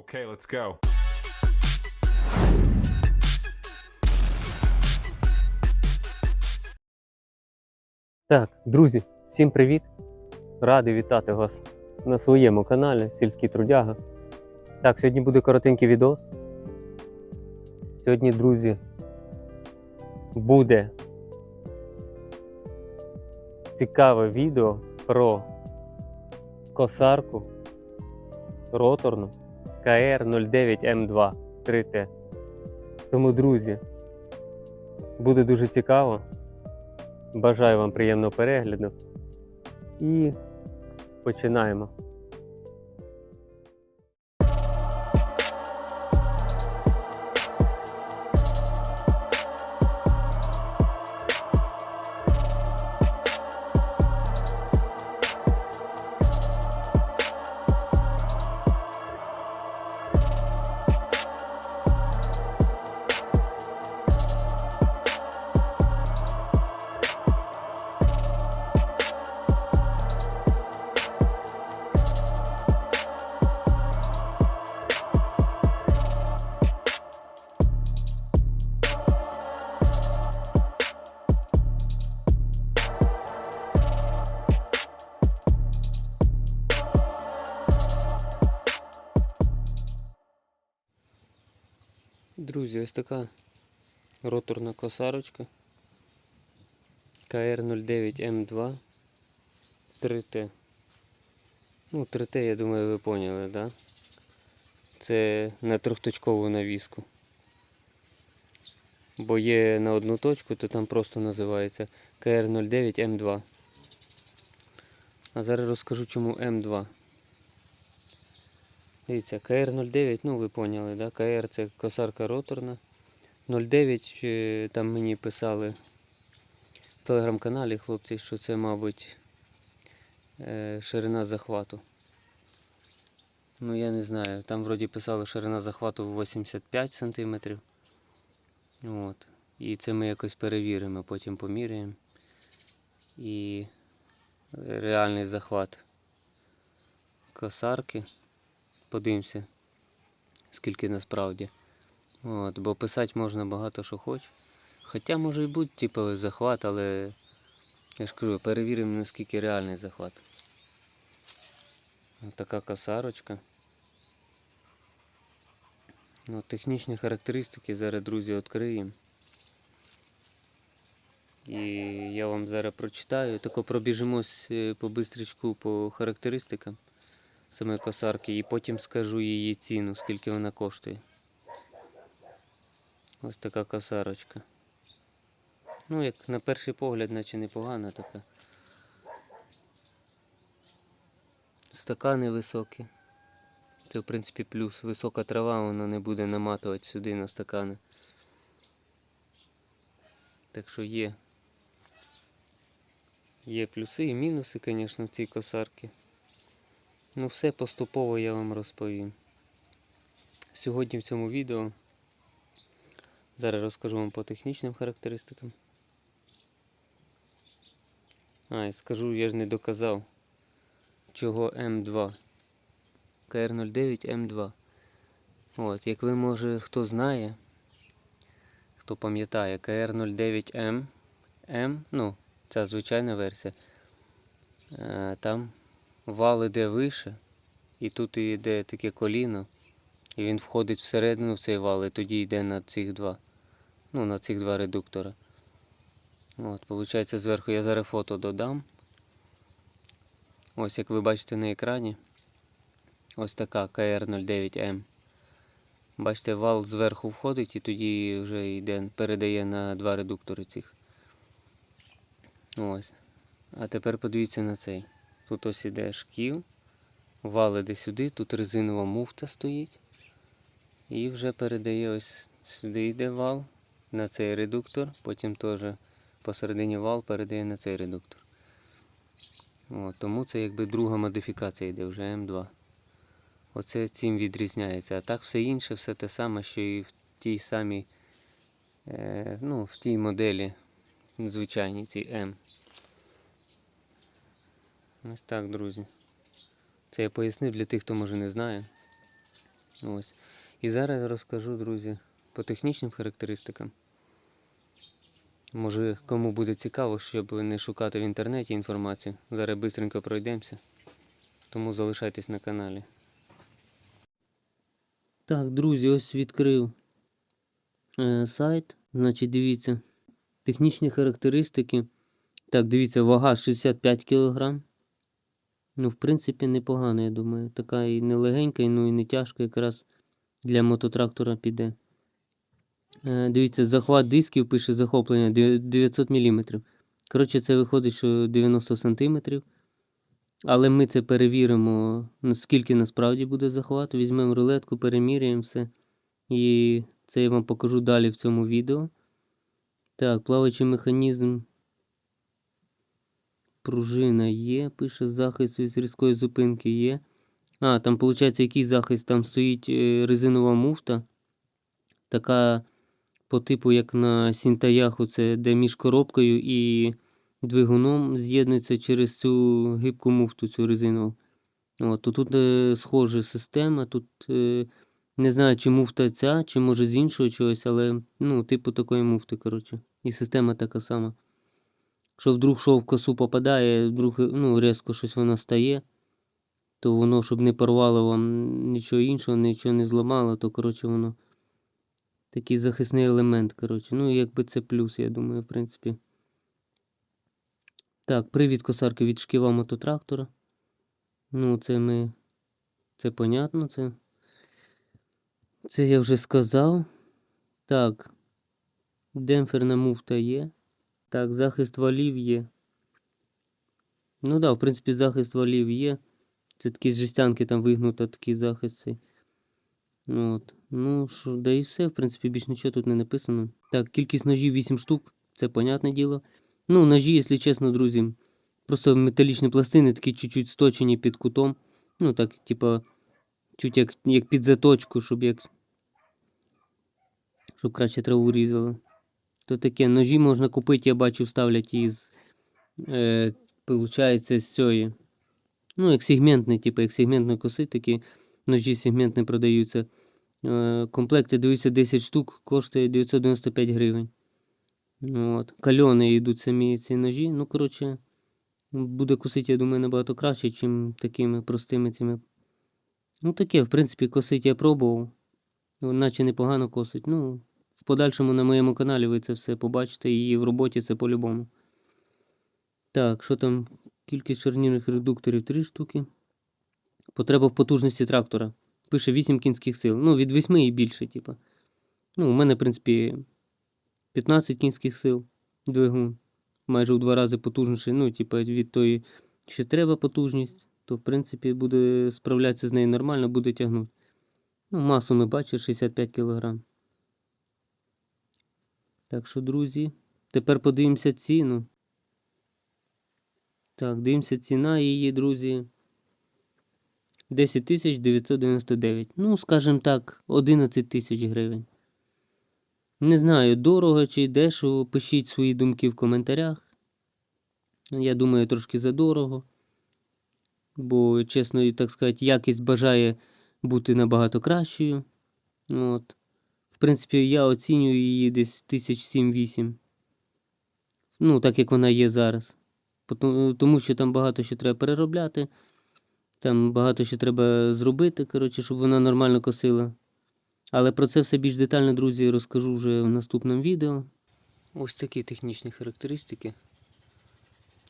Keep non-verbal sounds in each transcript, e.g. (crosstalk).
Okay, let's go. Так, друзі, всім привіт! Радий вітати вас на своєму каналі Сільський Трудяга. Так, сьогодні буде коротенький відос. Сьогодні, друзі, буде цікаве відео про косарку роторну КР09М2 3Т. Тому, друзі, буде дуже цікаво. Бажаю вам приємного перегляду. І починаємо. Ось така роторна косарочка КР09М2 3Т. Ну, 3Т, я думаю, ви поняли, да? Це на трьохточкову навіску. Бо є на одну точку, то там просто називається КР09М2. А зараз розкажу, чому М2. Дивіться, КР09, ну ви поняли, да? КР це косарка роторна. 09 е, там мені писали в телеграм-каналі хлопці, що це, мабуть, е, ширина захвату. Ну я не знаю, там вроді писали ширина захвату 85 см. От. І це ми якось перевіримо, потім поміряємо. І реальний захват косарки. Подивимося, скільки насправді. От, бо писати можна багато що хоч. Хоча може і бути типу, захват, але я ж кажу, перевіримо наскільки реальний захват. Ось така косарочка. От, технічні характеристики зараз, друзі, відкриємо. І я вам зараз прочитаю. Тако пробіжимось е, по бистрічку по характеристикам самої косарки і потім скажу її ціну, скільки вона коштує. Ось така косарочка. Ну, як на перший погляд, наче непогана така. Стакани високі. Це в принципі плюс. Висока трава, вона не буде наматувати сюди на стакани. Так що є. Є плюси і мінуси, звісно, в цій косарці. Ну, все поступово я вам розповім. Сьогодні в цьому відео зараз розкажу вам по технічним характеристикам. А, і скажу, я ж не доказав, чого М2. КР09 М2. От, як ви може хто знає, хто пам'ятає, КР09М, М, ну, ця звичайна версія, е, там вал іде вище, і тут йде таке коліно, і він входить всередину в цей вал, і тоді йде на цих два. Ну, на цих два редуктора. От, Получається, зверху я зараз фото додам. Ось як ви бачите на екрані. Ось така КР09М. Бачите, вал зверху входить і тоді вже йде, передає на два редуктори цих. Ось. А тепер подивіться на цей. Тут ось іде шків, вал іде сюди, тут резинова муфта стоїть. І вже передає ось сюди йде вал на цей редуктор, потім теж посередині вал передає на цей редуктор. От, тому це якби друга модифікація йде вже М2. Оце цим відрізняється. А так все інше, все те саме, що і в тій самій, е, ну, в тій моделі звичайній цій М. Ось так, друзі. Це я пояснив для тих, хто може не знає. Ось. І зараз розкажу, друзі, по технічним характеристикам. Може, кому буде цікаво, щоб не шукати в інтернеті інформацію. Зараз швидко пройдемося. Тому залишайтесь на каналі. Так, друзі, ось відкрив е, сайт. Значить, дивіться. Технічні характеристики. Так, дивіться, вага 65 кг. Ну, в принципі, непогано, я думаю. Така і не легенька, і, ну і не тяжка, якраз для мототрактора піде. Е, дивіться, захват дисків пише захоплення 900 мм. Коротше, це виходить, що 90 см. Але ми це перевіримо, наскільки насправді буде захват. Візьмемо рулетку, переміряємо все. І це я вам покажу далі в цьому відео. Так, плаваючий механізм. Пружина є, пише захист від різкої зупинки є. А, там, виходить, який захист? Там стоїть е, резинова муфта. Така по типу, як на Сінтаях, оце, де між коробкою і двигуном з'єднується через цю гибку муфту, цю резинову. От, то тут е, схожа система. Тут е, не знаю, чи муфта ця, чи може з іншого чогось, але ну, типу такої муфти, коротше. І система така сама. Що вдруг що в косу попадає, вдруг ну, різко щось воно стає, то воно, щоб не порвало вам нічого іншого, нічого не зламало, то коротше воно такий захисний елемент. коротше. Ну, якби це плюс, я думаю, в принципі. Так, привід косарки від шківа мототрактора. Ну, це ми. Це понятно, це. Це я вже сказав. Так. Демпферна муфта є. Так, захист валів є. Ну так, да, в принципі, захист валів є. Це такі з жестянки там вигнуто такий захист цей. От. Ну, що, да і все, в принципі, більш нічого тут не написано. Так, кількість ножів 8 штук, це понятне діло. Ну, ножі, якщо чесно, друзі, просто металічні пластини такі чуть-чуть сточені під кутом. Ну, так, типа, чуть як, як під заточку, щоб як. Щоб краще траву різало. То таке, ножі можна купити, я бачу, ставлять із. Е, получається, з цієї. Ну, як сегментний, типу, як сегментної коси, такі ножі сегментні продаються. Е, комплекти дивіться 10 штук, коштує 995 гривень. Ну, От. Кальони йдуть самі ці ножі. Ну, коротше, буде косити, я думаю, набагато краще, ніж такими простими цими. Ну, таке, в принципі, косити я пробував. Наче непогано косить. Ну, в подальшому на моєму каналі ви це все побачите і в роботі це по-любому. Так, що там? Кількість шарнірних редукторів 3 штуки. Потреба в потужності трактора. Пише 8 кінських сил. Ну, від 8 і більше, типу. Ну, у мене, в принципі, 15 кінських сил двигун. Майже в два рази потужніший. Ну, типу, від тої, що треба потужність, то, в принципі, буде справлятися з нею нормально, буде тягнути. Ну, масу ми бачимо 65 кг. Так що, друзі, тепер подивимося ціну. Так, дивимося ціна її, друзі. 10 тисяч 999. Ну, скажімо так, 11 тисяч гривень. Не знаю, дорого чи дешево. Пишіть свої думки в коментарях. Я думаю, трошки задорого. Бо, чесно так сказати, якість бажає бути набагато кращою. От. Принципі, я оцінюю її десь 1007-8. Ну, так як вона є зараз. Тому що там багато що треба переробляти. Там багато що треба зробити, коротше, щоб вона нормально косила. Але про це все більш детально, друзі, розкажу вже в наступному відео. Ось такі технічні характеристики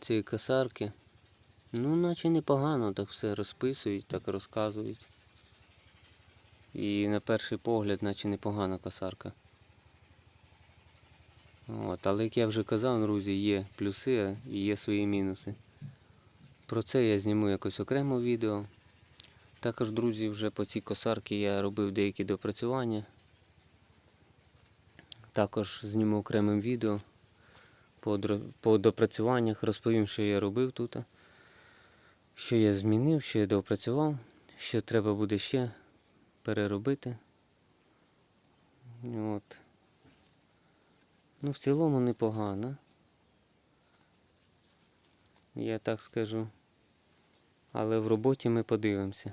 цієї косарки. Ну, наче непогано так все розписують, так розказують. І на перший погляд, наче непогана косарка. От, але як я вже казав, друзі, є плюси і є свої мінуси. Про це я зніму якось окремо відео. Також, друзі, вже по цій косарці я робив деякі допрацювання. Також зніму окремим відео по, допрацюваннях, розповім, що я робив тут, що я змінив, що я допрацював, що треба буде ще переробити. От. Ну, в цілому непогано. Я так скажу. Але в роботі ми подивимося.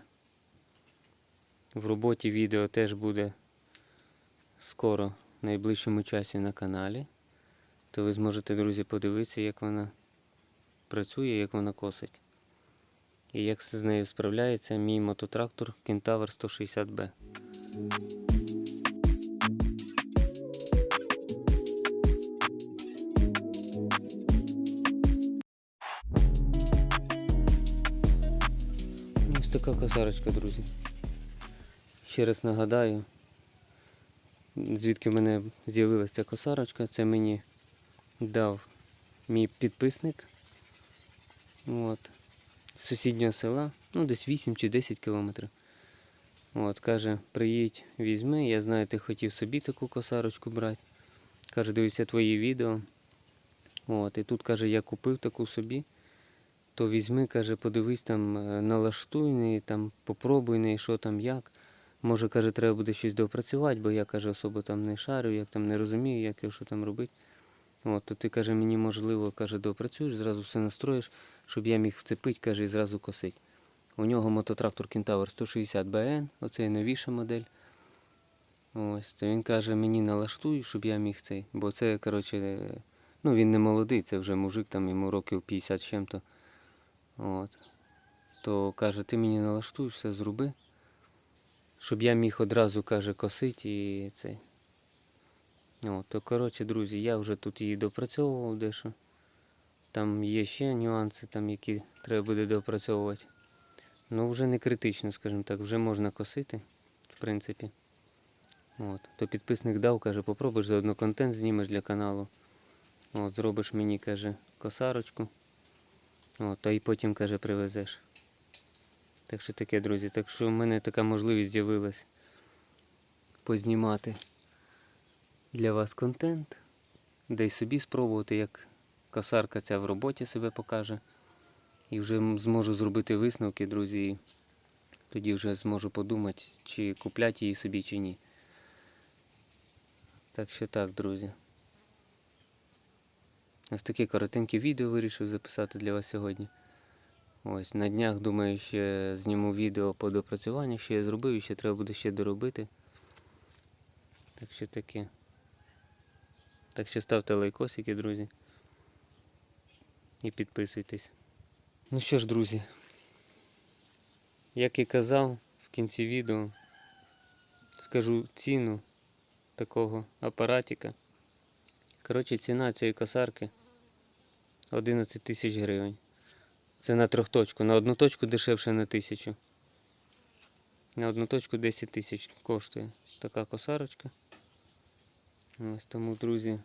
В роботі відео теж буде скоро, в найближчому часі на каналі. То ви зможете, друзі, подивитися, як вона працює, як вона косить. І як з нею справляється мій мототрактор Кентавр 160B. Ось така косарочка, друзі. Ще раз нагадаю, звідки в мене з'явилася ця косарочка. Це мені дав мій підписник. От. Сусіднього села, ну десь 8 чи 10 кілометрів. От, каже, приїдь, візьми, я знаю, ти хотів собі таку косарочку брати. Каже, дивися твої відео. От, і тут каже, я купив таку собі. То візьми, каже, подивись там, е, налаштуй неї, там, попробуй неї, що там, як. Може, каже, треба буде щось допрацювати, бо я каже, особо там не шарю, як там не розумію, як його що там робити. От, то ти каже, мені можливо, каже, допрацюєш, зразу все настроїш, щоб я міг вцепити, каже, і зразу косить. У нього мототрактор Кентавр 160 BN, оце новіша модель. Ось, то він каже, мені налаштуй, щоб я міг цей. Бо це, коротше, ну він не молодий, це вже мужик, там йому років 50 чим-то. От. То каже, ти мені налаштуй, все зроби. Щоб я міг одразу, каже, косити і цей. От, то коротше, друзі, я вже тут її допрацьовував дещо. Там є ще нюанси, там, які треба буде допрацьовувати. Ну, вже не критично, скажімо так, вже можна косити, в принципі. От. То підписник дав, каже, попробуєш заодно контент знімеш для каналу. От, зробиш мені, каже, косарочку. От, та і потім, каже, привезеш. Так що таке, друзі. Так що в мене така можливість з'явилась познімати для вас контент, й собі спробувати, як косарка ця в роботі себе покаже. І вже зможу зробити висновки, друзі. Тоді вже зможу подумати, чи купляти її собі, чи ні. Так що так, друзі. Ось таке коротеньке відео вирішив записати для вас сьогодні. Ось на днях, думаю, ще зніму відео по допрацюванню, що я зробив і ще треба буде ще доробити. Так що таке. Так що ставте лайкосики, друзі. І підписуйтесь. Ну що ж, друзі, як і казав в кінці відео, скажу ціну такого апаратика. Коротше, ціна цієї косарки 11 тисяч гривень. Це на трьохточку. На одну точку дешевше на тисячу. На одну точку 10 тисяч коштує така косарочка. Ось тому, друзі,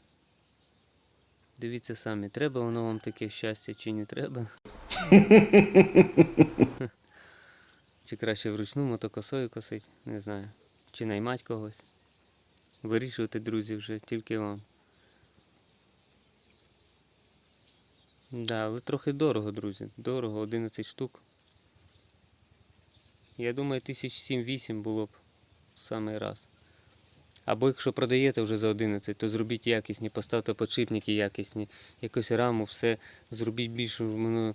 дивіться самі, треба воно вам таке щастя чи не треба. (laughs) Чи краще вручну мотокосою косить, не знаю. Чи наймать когось. Вирішувати, друзі, вже тільки вам. Да, але трохи дорого, друзі. Дорого, 11 штук. Я думаю, тисяч 7-8 було б в самий раз. Або якщо продаєте вже за 11, то зробіть якісні, поставте подшипники якісні, якусь раму, все зробіть більш воно,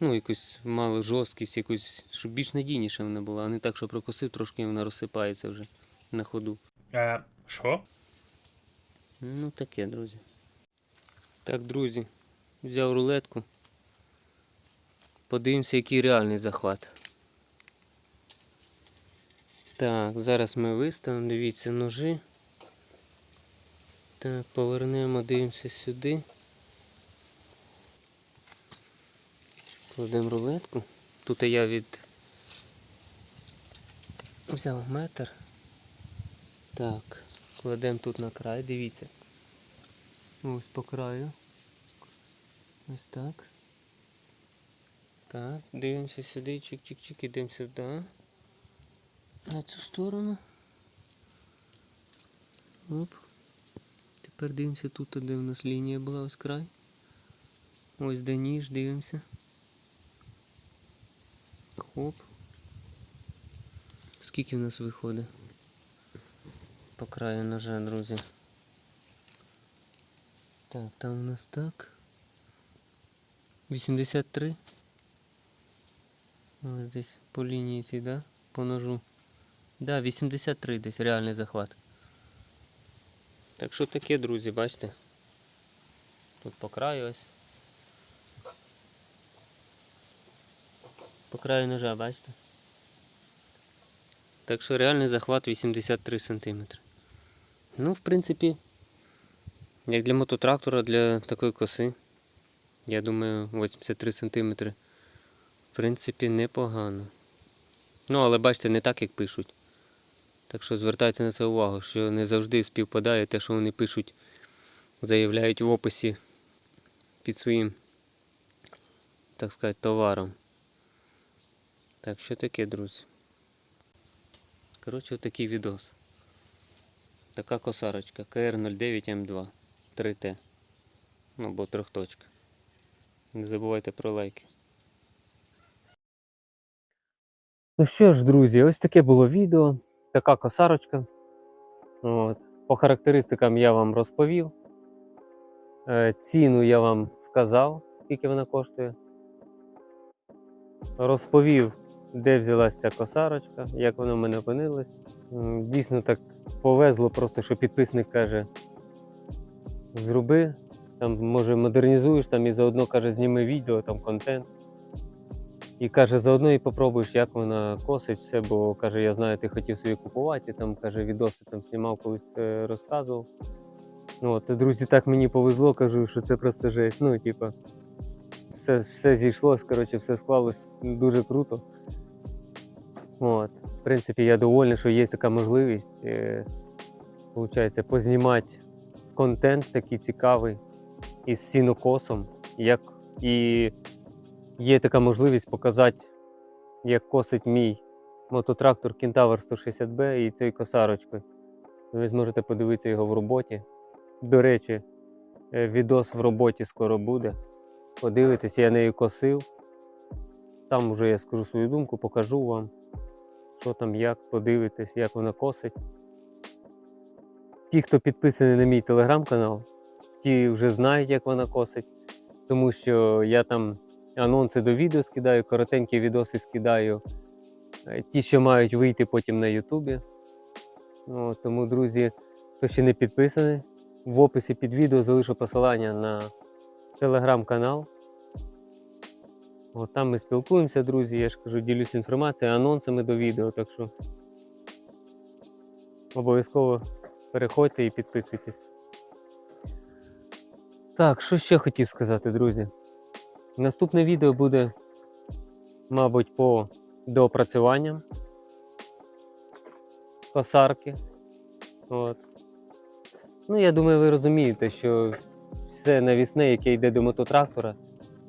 ну, якусь мало жорсткість, якусь, щоб більш надійніше вона була, а не так, що прокосив, трошки вона розсипається вже на ходу. Е, що? Ну таке, друзі. Так, друзі, взяв рулетку. Подивимося, який реальний захват. Так, зараз ми виставимо, дивіться ножи. Так, повернемо, дивимося сюди. Кладемо рулетку. Тут я від взяв метр. Так, кладемо тут на край, дивіться. Ось по краю. Ось так. Так, дивимося сюди, чик-чик-чик, ідемо сюди. На цю сторону. Оп. Тепер дивимося тут, де у нас лінія була, ось край. Ось де ніж, дивимося. Хоп. Скільки в нас виходить? По краю ножа, друзі. Так, там у нас так. 83. Ось десь по лінії цій, да? По ножу. Да, 83 десь реальний захват. Так що таке, друзі, бачите? Тут по краю ось. По краю ножа, бачите? Так що реальний захват 83 см. Ну, в принципі, як для мототрактора, для такої коси, я думаю, 83 см. В принципі, непогано. Ну, але бачите, не так, як пишуть. Так що звертайте на це увагу, що не завжди співпадає те, що вони пишуть, заявляють в описі під своїм, так сказати, товаром. Так, що таке, друзі? Коротше, такий відос. Така косарочка КР09М2 3Т. Ну, або трьохточка. Не забувайте про лайки. Ну що ж, друзі, ось таке було відео. Така косарочка. От. По характеристикам я вам розповів. Е, ціну я вам сказав, скільки вона коштує. Розповів, де взялася ця косарочка, як вона в мене опинилась. Дійсно так повезло, просто що підписник каже: зроби, там, може, модернізуєш там і заодно каже, зніми відео, там контент. І каже, заодно і попробуєш, як вона косить все, бо каже, я знаю, ти хотів собі купувати, там каже, відоси там знімав колись е, розказував. Ну, от, друзі, так мені повезло, кажу, що це просто жесть. Ну, типа, все, все зійшлось, коротше, все склалось дуже круто. От. В принципі, я довольний, що є така можливість. Е, познімати контент такий цікавий із сінокосом, як і є така можливість показати, як косить мій мототрактор Кентавр 160B і цією косарочкою. Ви зможете подивитися його в роботі. До речі, е, відос в роботі скоро буде. Подивитесь, я нею косив. Там вже я скажу свою думку, покажу вам, що там, як, подивитесь, як вона косить. Ті, хто підписаний на мій телеграм-канал, ті вже знають, як вона косить, тому що я там анонси до відео скидаю, коротенькі відоси скидаю, е, ті, що мають вийти потім на Ютубі. Ну, тому, друзі, хто ще не підписаний, в описі під відео залишу посилання на телеграм-канал. От там ми спілкуємося, друзі. Я ж кажу, ділюсь інформацією, анонсами до відео, так що обов'язково переходьте і підписуйтесь. Так, що ще хотів сказати, друзі? Наступне відео буде, мабуть, по доопрацюванням косарки. От. Ну, я думаю, ви розумієте, що все навісне, яке йде до мототрактора,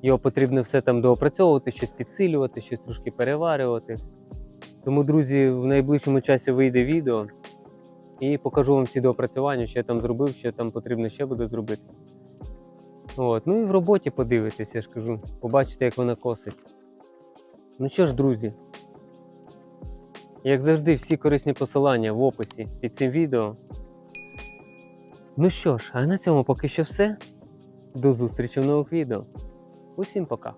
його потрібно все там доопрацьовувати, щось підсилювати, щось трошки переварювати. Тому, друзі, в найближчому часі вийде відео і покажу вам всі доопрацювання, що я там зробив, що там потрібно ще буде зробити. От. Ну і в роботі подивитесь, я ж кажу, побачите, як вона косить. Ну що ж, друзі, як завжди, всі корисні посилання в описі під цим відео. Ну що ж, а на цьому поки що все. До зустрічі в нових відео. Усім пока!